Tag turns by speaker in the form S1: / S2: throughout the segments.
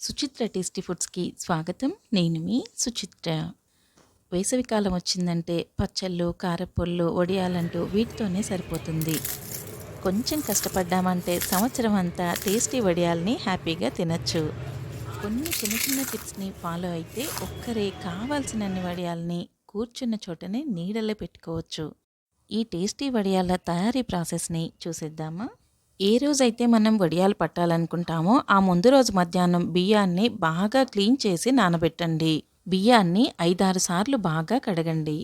S1: Suchitra tasty ఫుడ్స్కి స్వాగతం. నేను మీ సుచిత్ర. వేసవికాలం వచ్చిందంటే పచ్చళ్ళు కారపొళ్ళు వడియాలంటూ వీటితోనే సరిపోతుంది. కొంచెం కష్టపడ్డామంటే సంవత్సరం అంతా టేస్టీ వడియాల్ని హ్యాపీగా తినచ్చు. కొన్ని చిన్న చిన్న టిప్స్ని ఫాలో అయితే ఒక్కరే కావాల్సినన్ని వడియాల్ని కూర్చున్న చోటనే నీడలో పెట్టుకోవచ్చు. ఈ టేస్టీ వడియాల తయారీ ప్రాసెస్ని చూసేద్దామా? ఏ రోజైతే మనం వడియాలు పట్టాలనుకుంటామో ఆ ముందు రోజు మధ్యాహ్నం బియ్యాన్ని బాగా క్లీన్ చేసి నానబెట్టండి. బియ్యాన్ని ఐదారు సార్లు బాగా కడగండి.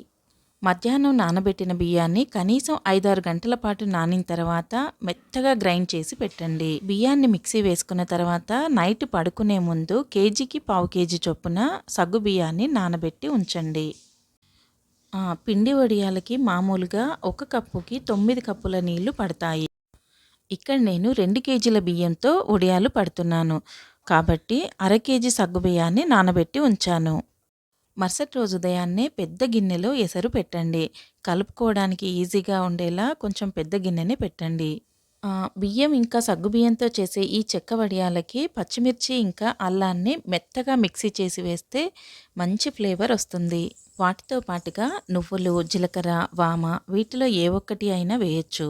S1: మధ్యాహ్నం నానబెట్టిన బియ్యాన్ని కనీసం ఐదారు గంటల పాటు నానిన తర్వాత మెత్తగా గ్రైండ్ చేసి పెట్టండి. బియ్యాన్ని మిక్సీ వేసుకున్న తర్వాత నైట్ పడుకునే ముందు కేజీకి పావు కేజీ చొప్పున సగ్గు బియ్యాన్ని నానబెట్టి ఉంచండి. పిండి వడియాలకి మామూలుగా ఒక కప్పుకి తొమ్మిది కప్పుల నీళ్ళు పడతాయి. ఇక్కడ నేను రెండు కేజీల బియ్యంతో వడియాలు పడుతున్నాను. కాబట్టి అర కేజీ సగ్గు బియ్యాన్ని నానబెట్టి ఉంచాను. మరుసటి రోజు ఉదయాన్నే పెద్ద గిన్నెలో ఎసరు పెట్టండి. కలుపుకోవడానికి ఈజీగా ఉండేలా కొంచెం పెద్ద గిన్నెని పెట్టండి. బియ్యం ఇంకా సగ్గు బియ్యంతో చేసే ఈ చెక్క వడియాలకి పచ్చిమిర్చి ఇంకా అల్లాన్ని మెత్తగా మిక్సీ చేసి వేస్తే మంచి ఫ్లేవర్ వస్తుంది. వాటితో పాటుగా నువ్వులు జీలకర్ర వామ వీటిలో ఏ ఒక్కటి అయినా వేయచ్చు.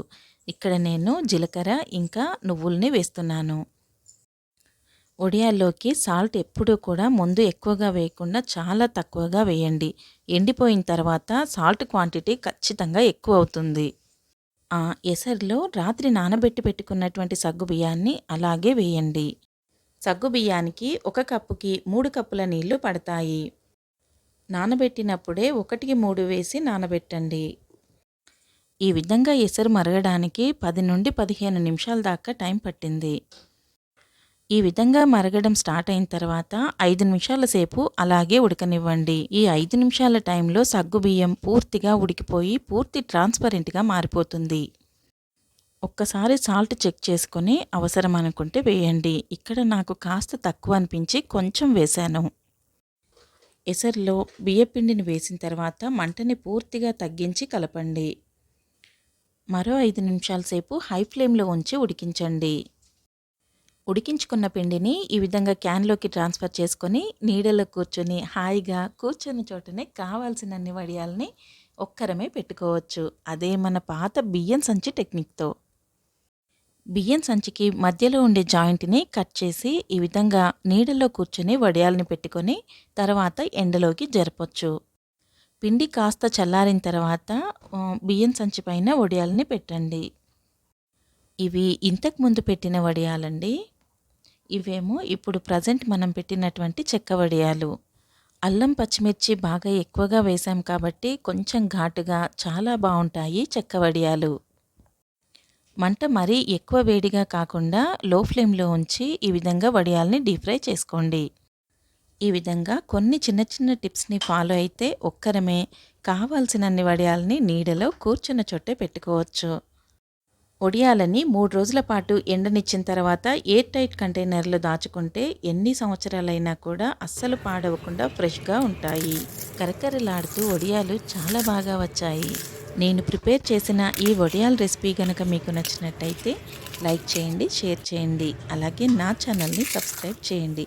S1: ఇక్కడ నేను జీలకర్ర ఇంకా నువ్వుల్ని వేస్తున్నాను. ఒడియాల్లోకి సాల్ట్ ఎప్పుడూ కూడా ముందు ఎక్కువగా వేయకుండా చాలా తక్కువగా వేయండి. ఎండిపోయిన తర్వాత సాల్ట్ క్వాంటిటీ ఖచ్చితంగా ఎక్కువ అవుతుంది. ఆ ఎసరులో రాత్రి నానబెట్టి పెట్టుకున్నటువంటి సగ్గు బియ్యాన్ని అలాగే వేయండి. సగ్గు బియ్యానికి ఒక కప్పుకి మూడు కప్పుల నీళ్ళు పడతాయి. నానబెట్టినప్పుడే ఒకటికి మూడు వేసి నానబెట్టండి. ఈ విధంగా ఎసరు మరగడానికి పది నుండి పదిహేను నిమిషాల దాకా టైం పట్టింది. ఈ విధంగా మరగడం స్టార్ట్ అయిన తర్వాత ఐదు నిమిషాల సేపు అలాగే ఉడకనివ్వండి. ఈ ఐదు నిమిషాల టైంలో సగ్గు బియ్యం పూర్తిగా ఉడికిపోయి పూర్తి ట్రాన్స్పరెంట్గా మారిపోతుంది. ఒక్కసారి సాల్ట్ చెక్ చేసుకొని అవసరం అనుకుంటే వేయండి. ఇక్కడ నాకు కాస్త తక్కువ అనిపించి కొంచెం వేశాను. ఎసరులో బియ్యపిండిని వేసిన తర్వాత మంటని పూర్తిగా తగ్గించి కలపండి. మరో ఐదు నిమిషాల సేపు హై ఫ్లేమ్లో ఉంచి ఉడికించండి. ఉడికించుకున్న పిండిని ఈ విధంగా క్యాన్లోకి ట్రాన్స్ఫర్ చేసుకొని నీడలో కూర్చొని హాయిగా కూర్చున్న చోటనే కావాల్సినన్ని వడియాల్ని ఒక్కరమే పెట్టుకోవచ్చు. అదే మన పాత బియ్యం సంచి టెక్నిక్తో. బియ్యం సంచికి మధ్యలో ఉండే జాయింట్ని కట్ చేసి ఈ విధంగా నీడలో కూర్చొని వడియాల్ని పెట్టుకొని తర్వాత ఎండలోకి జరపొచ్చు. పిండి కాస్త చల్లారిన తర్వాత బియ్యం సంచి పైన వడియాల్ని పెట్టండి. ఇవి ఇంతకు ముందు పెట్టిన వడియాలండి. ఇవేమో ఇప్పుడు ప్రజెంట్ మనం పెట్టినటువంటి చెక్క వడియాలు. అల్లం పచ్చిమిర్చి బాగా ఎక్కువగా వేసాం కాబట్టి కొంచెం ఘాటుగా చాలా బాగుంటాయి చెక్క వడియాలు. మంట మరీ ఎక్కువ వేడిగా కాకుండా లో ఫ్లేమ్లో ఉంచి ఈ విధంగా వడియాల్ని డీప్ ఫ్రై చేసుకోండి. ఈ విధంగా కొన్ని చిన్న చిన్న టిప్స్ని ఫాలో అయితే ఒక్కరమే కావాల్సినన్ని వడియాల్ని నీడలో కూర్చున్న చోటే పెట్టుకోవచ్చు. వడియాలని మూడు రోజుల పాటు ఎండనిచ్చిన తర్వాత ఎయిర్ టైట్ కంటైనర్లో దాచుకుంటే ఎన్ని సంవత్సరాలైనా కూడా అస్సలు పాడవకుండా ఫ్రెష్గా ఉంటాయి. కరకరలాడుతూ వడియాలు చాలా బాగా వచ్చాయి. నేను ప్రిపేర్ చేసిన ఈ వడియాల రెసిపీ కనుక మీకు నచ్చినట్టయితే లైక్ చేయండి షేర్ చేయండి. అలాగే నా ఛానల్ని సబ్స్క్రైబ్ చేయండి.